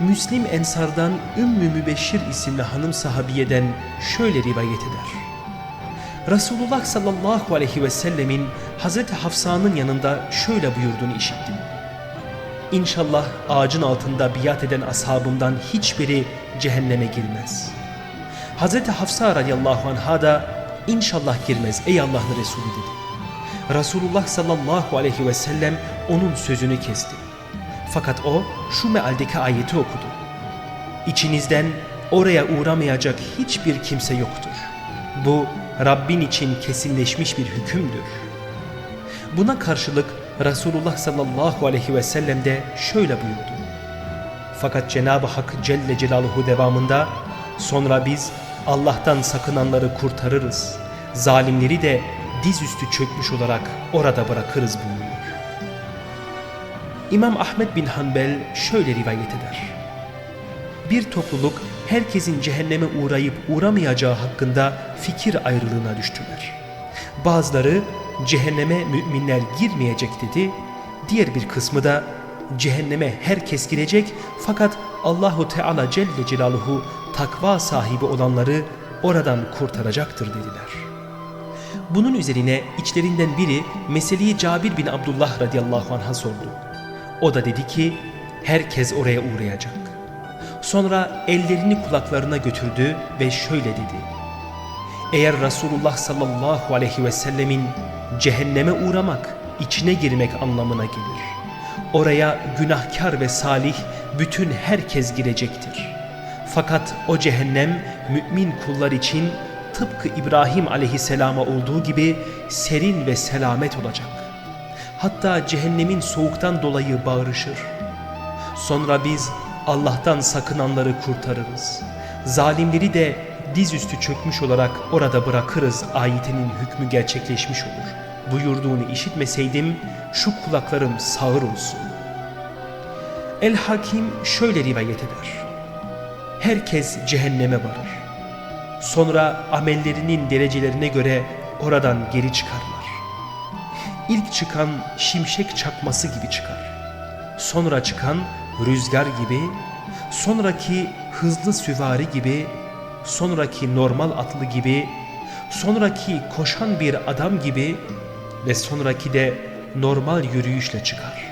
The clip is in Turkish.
Müslim Ensar'dan Ümmü Mübeşşir isimli hanım sahabiyeden şöyle rivayet eder. Resulullah sallallahu aleyhi ve sellemin Hazreti Hafsa'nın yanında şöyle buyurduğunu işittim. İnşallah ağacın altında biat eden ashabımdan hiçbiri cehenneme girmez. Hazreti Hafsa radıyallahu anha da inşallah girmez ey Allah'ın Resulü dedi. Resulullah sallallahu aleyhi ve sellem onun sözünü kesti. Fakat o şu mealdeki ayeti okudu. İçinizden oraya uğramayacak hiçbir kimse yoktur. Bu Rabbin için kesinleşmiş bir hükümdür. Buna karşılık Resulullah sallallahu aleyhi ve sellem de şöyle buyurdu. Fakat Cenab-ı Hak Celle Celaluhu devamında sonra biz Allah'tan sakınanları kurtarırız. Zalimleri de dizüstü çökmüş olarak orada bırakırız buyuruyor. İmam Ahmet bin Hanbel şöyle rivayet eder. Bir topluluk herkesin cehenneme uğrayıp uğramayacağı hakkında fikir ayrılığına düştüler. Bazıları cehenneme müminler girmeyecek dedi. Diğer bir kısmı da cehenneme herkes girecek fakat Allahu Teala Celle Celaluhu takva sahibi olanları oradan kurtaracaktır dediler. Bunun üzerine içlerinden biri meseleyi Cabir bin Abdullah radıyallahu anh'a sordu. O da dedi ki herkes oraya uğrayacak. Sonra ellerini kulaklarına götürdü ve şöyle dedi. Eğer Resulullah sallallahu aleyhi ve sellemin cehenneme uğramak, içine girmek anlamına gelir. Oraya günahkar ve salih bütün herkes girecektir. Fakat o cehennem mümin kullar için tıpkı İbrahim aleyhisselama olduğu gibi serin ve selamet olacak. Hatta cehennemin soğuktan dolayı bağırışır. Sonra biz Allah'tan sakınanları kurtarırız. Zalimleri de dizüstü çökmüş olarak orada bırakırız ayetinin hükmü gerçekleşmiş olur. Buyurduğunu işitmeseydim şu kulaklarım sağır olsun. El Hakim şöyle rivayet eder. Herkes cehenneme varır. Sonra amellerinin derecelerine göre oradan geri çıkarlar. İlk çıkan şimşek çakması gibi çıkar. Sonra çıkan rüzgar gibi, sonraki hızlı süvari gibi, sonraki normal atlı gibi, sonraki koşan bir adam gibi ve sonraki de normal yürüyüşle çıkar.